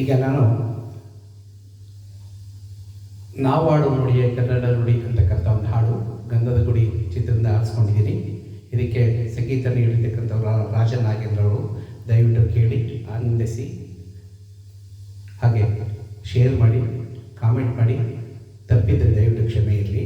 ಈಗ ನಾನು ನಾವಾಡು ನುಡಿಯ ಕನ್ನಡ ನುಡಿ ಅಂತಕ್ಕಂಥ ಒಂದು ಹಾಡು, ಗಂಧದ ಗುಡಿ ಚಿತ್ರದಿಂದ ಆರಿಸ್ಕೊಂಡಿದ್ದೀನಿ ಇದಕ್ಕೆ ಸಂಗೀತ ನೀಡಿರ್ತಕ್ಕಂಥವ್ರು ರಾಜ ನಾಗೇಂದ್ರ ಅವರು, ದಯವಿಟ್ಟು ಕೇಳಿ, ಆನಂದಿಸಿ, ಹಾಗೆ ಶೇರ್ ಮಾಡಿ, ಕಾಮೆಂಟ್ ಮಾಡಿ ತಪ್ಪಿದ್ದರೆ ದಯವಿಟ್ಟು ಕ್ಷಮೆ ಇರಲಿ.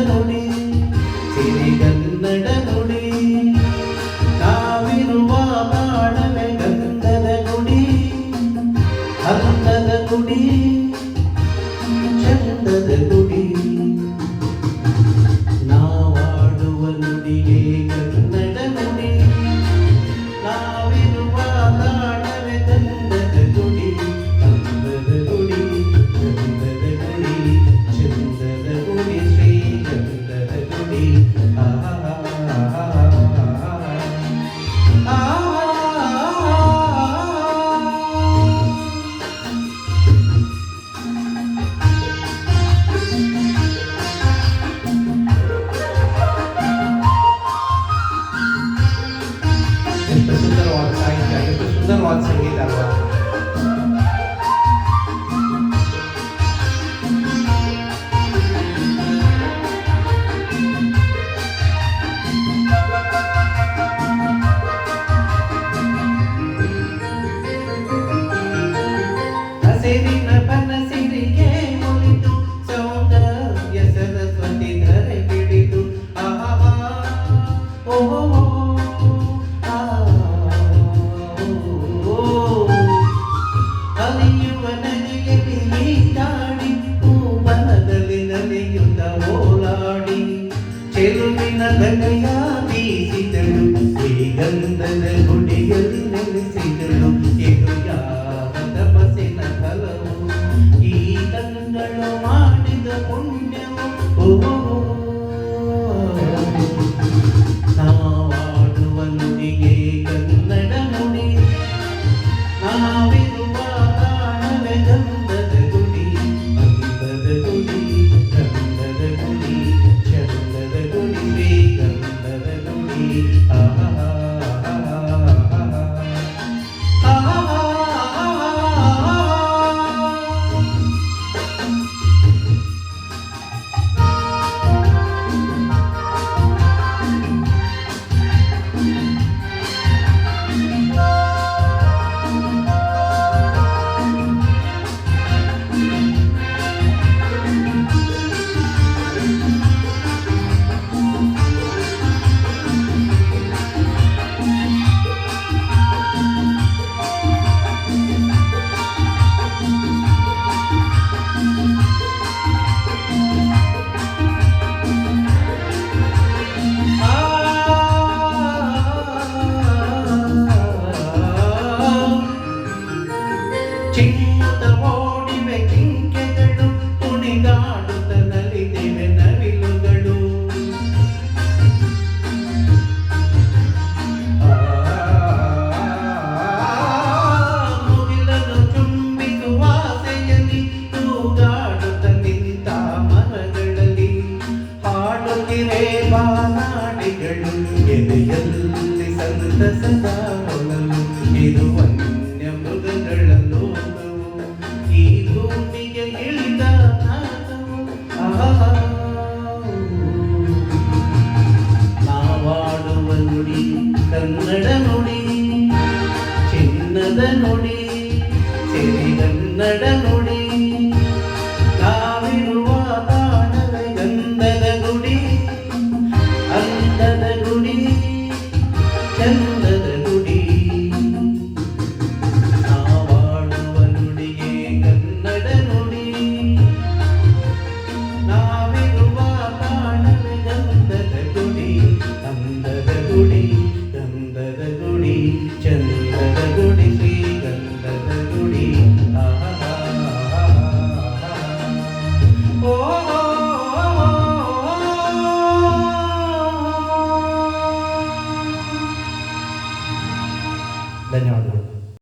കന്നടമൊടി ചിരി കന്നടമൊടി കാവിനുവാ പാടവെ കന്നട കുടി കന്നട കുടി सुंदर वाद साहित्य सुंदर वाद संगीत आहे ಚೆಲುವಿನ ಗಂಗೆಯ ಬೀಸಿದಳು ಈ ಗಂಧದ ಗುಡಿಯಲ್ಲಿ ನೆಲೆಸಿದಳು ಇದು ಯಾವ ತಪಸ್ಸಿನ ಫಲವು ಈ ಗಂಗಳು ಮಾಡಿದ ಪುಣ್ಯವು King. കന്നട നൊടി ചിന്നത നൊടി കന്നട